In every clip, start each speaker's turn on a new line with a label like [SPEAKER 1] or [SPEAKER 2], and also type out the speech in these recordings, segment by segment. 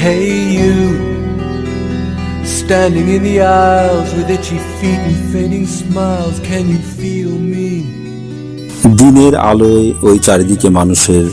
[SPEAKER 1] Hey, you. Standing in the aisles with itchy feet and fading smiles. Can you feel me?
[SPEAKER 2] দিনের আলোয় ওই চারিদিকে মানুষের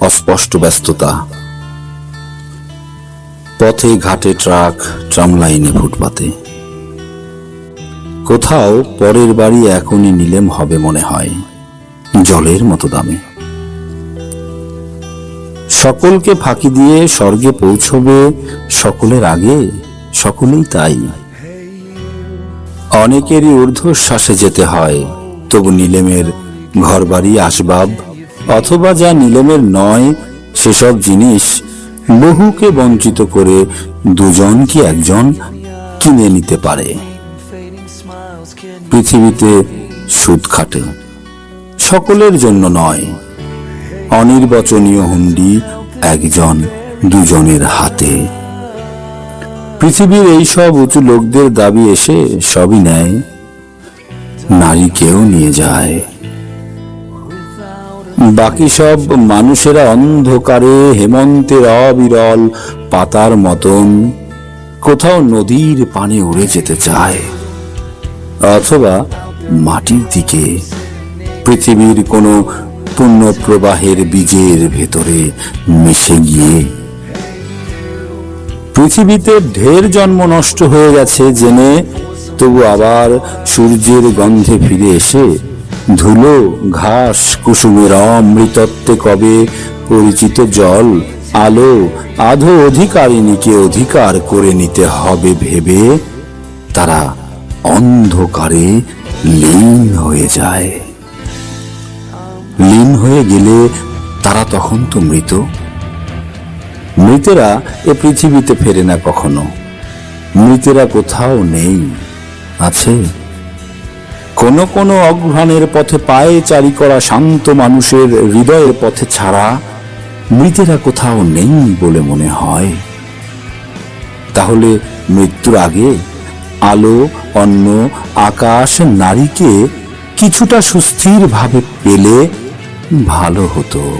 [SPEAKER 2] অস্পষ্ট ব্যস্ততা পথে ঘাটে ট্রাক ট্রাম লাইনে ফুটপাতে কোথাও পরের বাড়ি এখনই নিলেম হবে মনে হয় জলের মতো দামে সকলকে ফাঁকি দিয়ে স্বর্গে পৌঁছবে সকলের আগে, সকলেই তাই। অনেকেরই ঊর্ধ্বশ্বাসে যেতে হয়, তবু নিলেমের ঘরবাড়ি আসবাব, অথবা যা নিলেমের নয়, সেসব জিনিস বহুকে বঞ্চিত করে দুজন কি একজন কিনে নিতে পারে। পৃথিবীতে সুদ খাটে, সকলের জন্য নয়। অনির্বচনীয় হুন্ডি একজন দুজনের হাতে। পৃথিবীর এই সব উঁচু লোকদের দাবি এসে সবই নেয়। নারীকেও নিয়ে যায়। বাকি সব মানুষেরা অন্ধকারে হেমন্তের অবিরল পাতার মতন কোথাও নদীর পানে উড়ে যেতে চায়। অথবা মাটির দিকে। পৃথিবীর কোনো পুণ্য প্রবাহের বীজের ভেতরে মিশে গিয়ে। পৃথিবীতে ঢের জন্ম নষ্ট হয়ে গেছে জেনে তবু আবার সূর্যের গন্ধে ফিরে এসে ধুলো, ঘাস, কুসুমের অমৃতত্বে কবে পরিচিত জল, আলো, আধো অধিকারিণীকে অধিকার করে নিতে হবে ভেবে তারা অন্ধকারে লীন হয়ে যায়। লীন হয়ে গেলে তারা তখন তো মৃত। মৃতেরা এ পৃথিবীতে ফেরে না কখনো। মৃতেরা কোথাও নেই, আছে। কোন কোন অঘ্রাণের পথে পায়ে চারি করা শান্ত মানুষের হৃদয়ের পথে ছাড়া মৃতেরা কোথাও নেই বলে মনে হয়। তাহলে মৃত্যুর আগে আলো, অন্ন, আকাশ, নারীকে কিছুটা সুস্থির ভাবে পেলে ভালো হতো।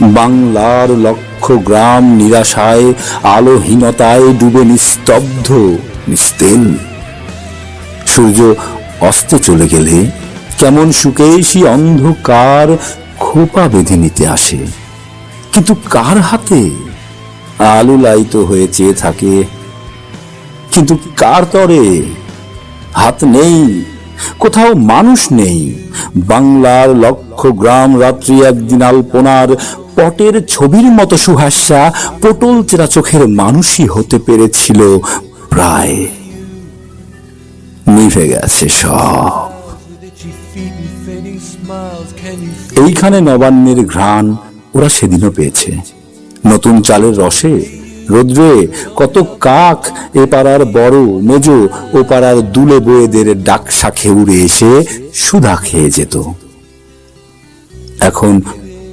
[SPEAKER 2] বাংলার লক্ষ গ্রাম নিরাশায়, আলোহীনতায় ডুবে নিস্তব্ধ নিস্তেল। সূর্য অস্তে চলে গেলে কেমন সুকেশী অন্ধকার খোপা বেঁধে নিতে আসে। কিন্তু কার হাতে? আলু লাইত হয়ে চেয়ে থাকে। কিন্তু কার তরে? হাত নেই। কোথাও মানুষ নেই। বাংলার লক্ষ গ্রাম রাত্রি একদিন আলপনার পটের ছবির মতো সুহাস্যা, পটল চেরা চোখের মানুষই হতে পেরেছিল প্রায়। নিভে গেছে সব। এইখানে নবান্নের ঘ্রাণ ওরা সেদিনও পেয়েছে। নতুন চালের রসে রোদ্রে, কত কাক এ পাড়ার বড় মেজ, ও পাড়ার দুলে বয়েদের ডাক শাখে উড়ে এসে সুধা খেয়ে যেত। এখন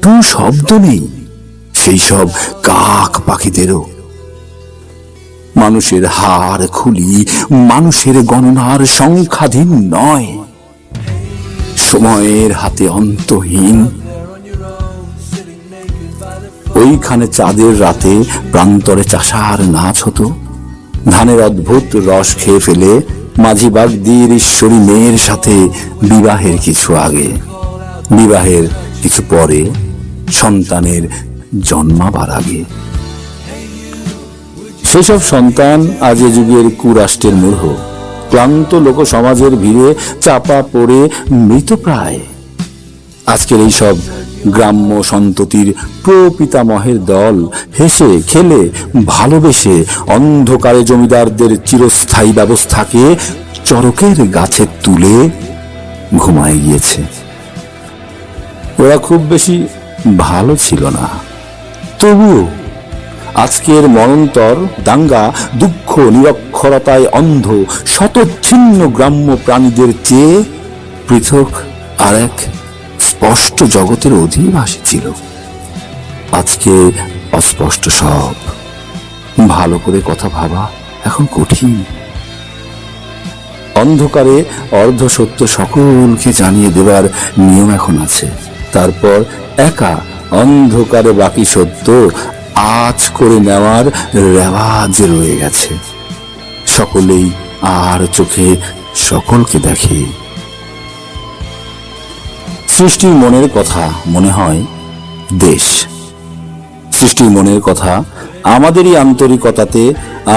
[SPEAKER 2] টু শব্দ নেই, সেই সব কাক পাখিদেরও। মানুষের হার খুলি, মানুষের গণনার সংখ্যাধীন নয়। সময়ের হাতে অন্তহীন ওইখানে চাঁদের রাতে প্রান্তরে চাষার নাচ হতো। ধানের অদ্ভুত রস খেয়ে ফেলে মাঝি বাগদির ঈশ্বরী মেয়ের সাথে বিবাহের কিছু আগে। বিবাহের কিছু পরে সন্তানের জন্মাবার আগে। সেসব সন্তান আজ এ যুগের কুরাষ্ট্রের মূর্হ ক্লান্ত লোক সমাজের ভিড়ে চাপা পড়ে মৃতপ্রায় আজকের এই সব গ্রাম্য সন্ততির প্রপিতামহের দল হেসে, খেলে, ভালোবেসে অন্ধকারে জমিদারদের চিরস্থায়ী ব্যবস্থাকে চরকের গাছে তুলে ঘুমায় গিয়েছে। ওরা খুব বেশি ভালো ছিল না। তবুও আজকের মরণতর দাঙ্গা, দুঃখ, নিরক্ষরতায় অন্ধ, শতচ্ছিন্ন গ্রাম্য প্রাণীদের চেয়ে পৃথক আর এক স্পষ্ট জগতের অধিবাসী ছিল। আজকে অস্পষ্ট সব। ভালো করে কথা ভাবা এখন কঠিন। অন্ধকারে অর্ধ সত্য সকলকে জানিয়ে দেবার নিয়ম এখন আছে। তারপর একা অন্ধকারে বাকি সত্য আজ করে নেওয়ার রেওয়াজ রয়ে গেছে। সকলেই আর চোখে সকলকে দেখে। সৃষ্টির মনের কথা মনে হয় দেশ। সৃষ্টির মনের কথা আমাদেরই আন্তরিকতাতে,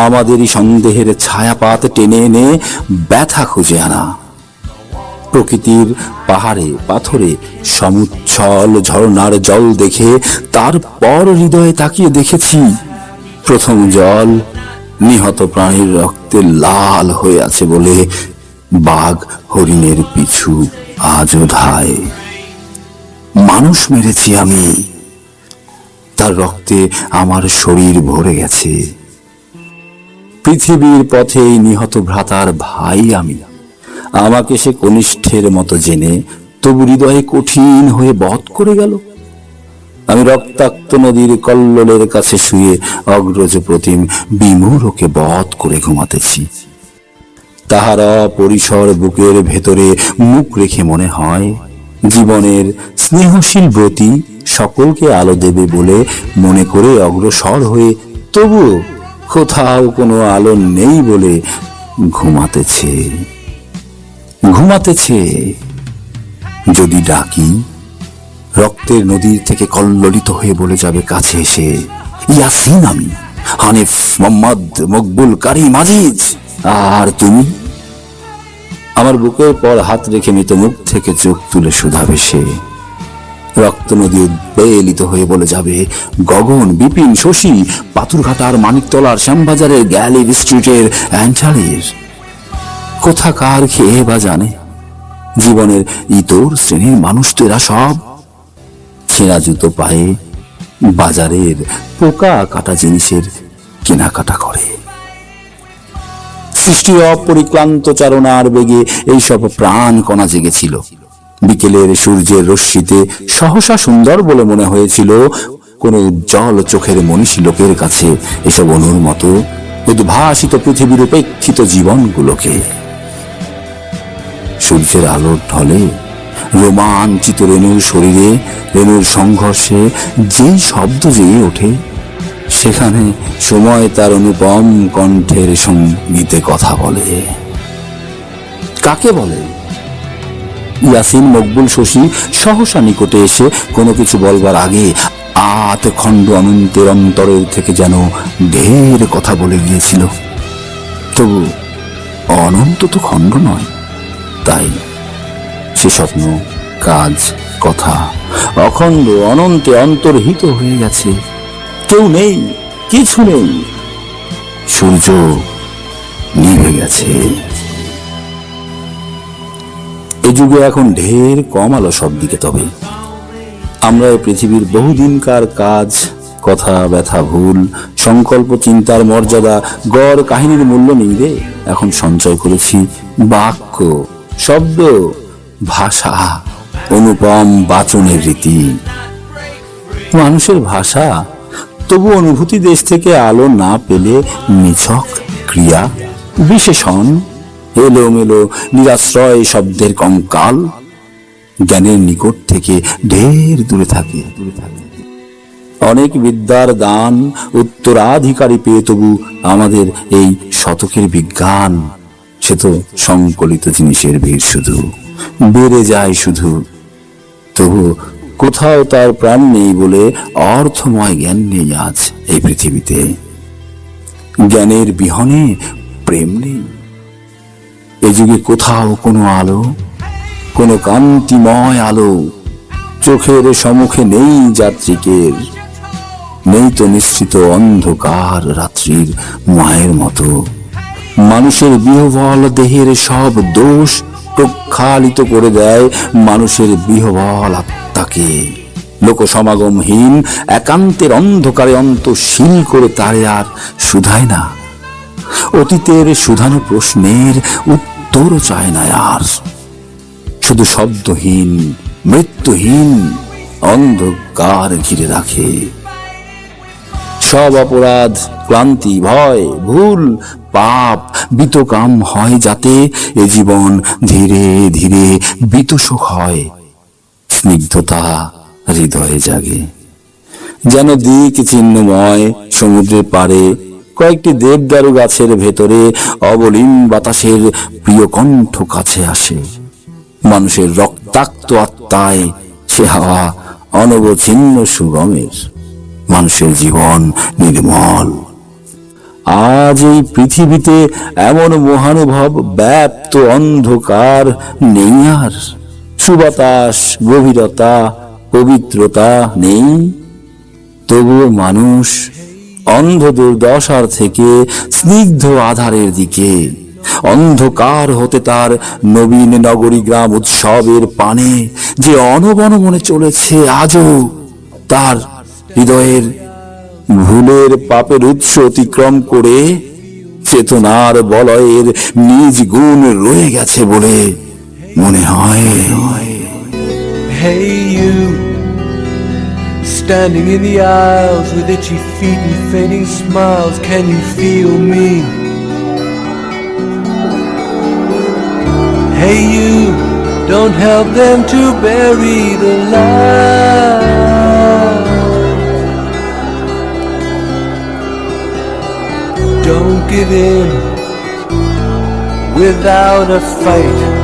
[SPEAKER 2] আমাদেরই সন্দেহের ছায়াপাত টেনে এনে ব্যথা খুঁজে আনা। প্রকৃতির পাহাড়ে, পাথরে, সমুচ্ছল ঝর্ণার জল দেখে, তারপর হৃদয়ে তাকিয়ে দেখেছি, প্রথম জল নিহত প্রাণীর রক্তে লাল হয়ে আছে বলে বাঘ হরিণের পিছু আজও ধায়। মানুষ মেরেছি আমি। তার রক্তে আমার শরীর ভরে গেছে। পৃথিবীর পথে নিহত ভ্রাতার ভাই আমি। আমাকে সে কনিষ্ঠের মতো জেনে তবু হৃদয়ে কঠিন হয়ে বধ করে গেল। আমি রক্তাক্ত নদীর কল্লোলের কাছে শুয়ে অগ্রজ প্রতিম বিমূঢ়কে বধ করে ঘুমাতেছি। তাহারা পরিসর বুকের ভেতরে মুখ রেখে মনে হয় জীবনের স্নেহশীল ব্রতী সকলকে আলো দেবে বলে মনে করে অগ্রসর হয়ে তবু কোথাও কোনো আলো নেই বলে ঘুমাতেছে। ঘুমাতেছে। যদি ডাকি, রক্তের নদীর থেকে কল্লোলিত হয়ে বলে যাবে কাছে এসে, ইয়াসিন আমি, হানিফ মোহাম্মদ মকবুল কারি মাজিজ আর তুমি? আমার বুকের পর হাত রেখে মৃত মুখ থেকে চোখ তুলে শুধাবে সে। রক্ত নদী উদ্বেলিত হয়ে বলে যাবে, গগন, বিপিন, শশী পাথরঘাটার মানিকতলার শ্যামবাজারের গ্যালির স্ট্রিটের অ্যান্টালির কোথাকার খেয়ে বা জানে? জীবনের ইতর শ্রেণির মানুষ তো এরা সব। ছেঁড়া জুতো পায়ে বাজারের পোকা কাটা জিনিসের কেনাকাটা করে। সৃষ্টির অপরিক্লান্ত চারণার বেগে এইসব প্রাণ কণা জেগেছিল। বিকেলের সূর্যের রশ্মিতে সহসা সুন্দর বলে মনে হয়েছিল, কোন উজ্জ্বল চোখের মনীষী লোকের কাছে এসব অনুর মতো উদ্ভাসিত পৃথিবীর উপেক্ষিত জীবনগুলোকে। সূর্যের আলোর ঢলে রোমাঞ্চিত রেণুর শরীরে, রেণুর সংঘর্ষে যেই শব্দ জেগে ওঠে সেখানে সময় তার অনুপম কণ্ঠের সঙ্গীতে কথা বলে। কাকে বলে? ইয়াসিন মকবুল শশী সহসা নিকটে এসে কোনো কিছু বলবার আগে আত খণ্ড অনন্তের অন্তরের থেকে যেন ঢের কথা বলে গিয়েছিল। তবু অনন্ত তো খণ্ড নয়, তাই সে স্বপ্ন, কাজ, কথা অখণ্ড অনন্তে অন্তর্হিত হয়ে গেছে। কেউ নেই, কিছু নেই। সূর্য নিভে গেছে। এ যুগে এখন ঢের কম আলো সব দিকে তবে। আমরা এই পৃথিবীর বহুদিনকার কাজ, কথা, ব্যথা, ভুল, সংকল্প, চিন্তার মর্যাদা, গড়, কাহিনীর মূল্য নিবে এখন সঞ্চয় করেছি বাক্য, শব্দ, ভাষা, অনুপম বাচনের রীতি। মানুষের ভাষা তবু অনুভূতি দেশ থেকে আলো না পেলে নিছক ক্রিয়া। বিশেষণ, এলোমেলো, নিরাশ্রয় শব্দের কঙ্কাল জ্ঞানের নিকট থেকে ঢের দূরে থাকে। অনেক বিদ্যার দান উত্তরাধিকারী পেয়ে তবু আমাদের এই শতকের বিজ্ঞান সে তো সংকলিত জিনিসের ভিড় শুধু। বেড়ে যায় শুধু। তবু কোথাও তার প্রাণ নেই বলে অর্থময় জ্ঞান নেই আজ এই পৃথিবীতে। জ্ঞানের বিহনে প্রেম নেই। এ যুগে কোথাও কোনো আলো, কোনো কান্তিময় আলো চোখের সম্মুখে নেই যাত্রিকের। নেই তো নিশ্চিত অন্ধকার রাত্রির মায়ের মতো। মানুষের বিহবল দেহের সব দোষ প্রক্ষালিত করে দেয় মানুষের বিহবল আত্মাকে। লোক সমাগমহীন একান্তের অন্ধকারে অন্তশীল করে তারে আর শুধায় না। অতীতের শুধানো প্রশ্নের উত্তর চায় না আর। শুধু শব্দহীন, মৃত্যুহীন, অন্ধকার ঘিরে রাখে। সব অপরাধ, ক্লান্তি, ভয়, ভুল, পাপ বিতকাম হয় যাতে এ জীবন ধীরে ধীরে বিতশোক হয়। স্নিগ্ধতা হৃদয়ে জাগে। যেন দিক চিহ্নময় সমুদ্রের পারে কয়েকটি দেবদারু গাছের ভেতরে অবলীন বাতাসের প্রিয় কণ্ঠ কাছে আসে। মানুষের রক্তাক্ত আত্মায় সে হাওয়া অনবচ্ছিন্ন সুগমের। মানুষের জীবন নির্মল। আজ এই পৃথিবীতে এমন মহানুভব ব্যাপ্ত অন্ধকার নেই আর। সুবাতাস, গভীরতা, পবিত্রতা নেই। তবুও মানুষ অন্ধ দুর্দশার থেকে স্নিগ্ধ আধারের দিকে। অন্ধকার হতে তার নবীন নগরী গ্রাম উৎসবের পানে যে অনবন মনে চলেছে, আজও তার হৃদয়ের ভুলের পাপের উৎস অতিক্রম করে চেতনার বলয়ের নিজ গুণ রয়ে গেছে বলে মনে হয়
[SPEAKER 1] Don't help them to bury the light. Don't give in without a fight.